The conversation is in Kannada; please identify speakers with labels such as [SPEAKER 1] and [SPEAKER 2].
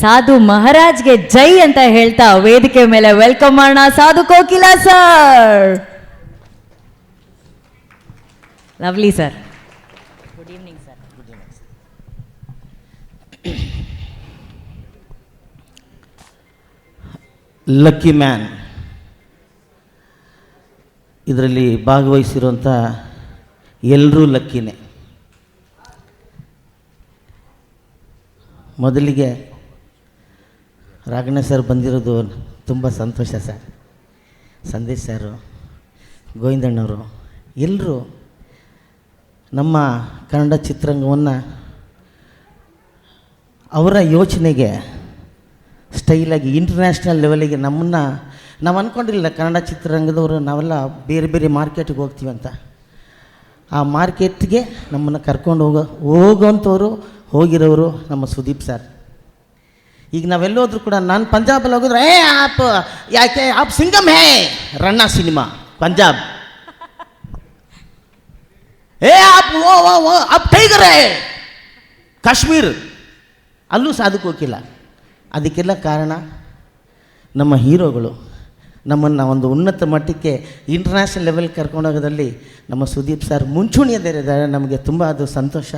[SPEAKER 1] ಸಾಧು ಮಹಾರಾಜ್ಗೆ ಜೈ ಅಂತ ಹೇಳ್ತಾ ವೇದಿಕೆ ಮೇಲೆ ವೆಲ್ಕಮ್ ಮಾಡೋಣ. Sadhu Kokila sir lovely sir good evening sir
[SPEAKER 2] lucky man ಇದರಲ್ಲಿ ಭಾಗವಹಿಸಿರುವಂಥ ಎಲ್ಲರೂ ಲಕ್ಕಿನೇ. ಮೊದಲಿಗೆ ರಾಘಣ್ಣ ಸರ್ ಬಂದಿರೋದು ತುಂಬ ಸಂತೋಷ ಸರ್. ಸಂದೇಶ್ ಸರು, ಗೋವಿಂದಣ್ಣವರು ಎಲ್ಲರೂ ನಮ್ಮ ಕನ್ನಡ ಚಿತ್ರರಂಗವನ್ನು ಅವರ ಯೋಚನೆಗೆ ಸ್ಟೈಲಾಗಿ ಇಂಟರ್ನ್ಯಾಷನಲ್ ಲೆವೆಲಿಗೆ ನಮ್ಮನ್ನು, ನಾವು ಅಂದ್ಕೊಂಡಿಲ್ಲ ಕನ್ನಡ ಚಿತ್ರರಂಗದವರು ನಾವೆಲ್ಲ ಬೇರೆ ಬೇರೆ ಮಾರ್ಕೆಟ್ಗೆ ಹೋಗ್ತೀವಿ ಅಂತ. ಆ ಮಾರ್ಕೆಟ್ಗೆ ನಮ್ಮನ್ನು ಕರ್ಕೊಂಡು ಹೋಗೋ ಹೋಗೋಂಥವ್ರು ಹೋಗಿರೋರು ನಮ್ಮ ಸುದೀಪ್ ಸರ್. ಈಗ ನಾವೆಲ್ಲೋದ್ರೂ ಕೂಡ ನಾನು ಪಂಜಾಬಲ್ಲಿ ಹೋಗಿದ್ರೆ, ಏ, ಆಪ್, ಯಾಕೆ, ಆಪ್ ಸಿಂಗಮ್ ಹೇ ರಣ್ಣ ಸಿನಿಮಾ, ಪಂಜಾಬ್. ಏ, ಆಪ್, ಓ ಓ ಓ, ಆಪ್ ಟೈಗರ್ ಹೇ, ಕಾಶ್ಮೀರ್. ಅಲ್ಲೂ ಸಾಧಕ್ಕೆ ಹೋಗಿಲ್ಲ. ಅದಕ್ಕೆಲ್ಲ ಕಾರಣ ನಮ್ಮ ಹೀರೋಗಳು, ನಮ್ಮನ್ನು ಒಂದು ಉನ್ನತ ಮಟ್ಟಕ್ಕೆ ಇಂಟರ್ನ್ಯಾಷನಲ್ ಲೆವೆಲ್ ಕರ್ಕೊಂಡೋಗೋದ್ರಲ್ಲಿ ನಮ್ಮ ಸುದೀಪ್ ಸರ್ ಮುಂಚೂಣಿಯಲ್ಲಿದ್ದಾರೆ. ನಮಗೆ ತುಂಬ ಅದು ಸಂತೋಷ.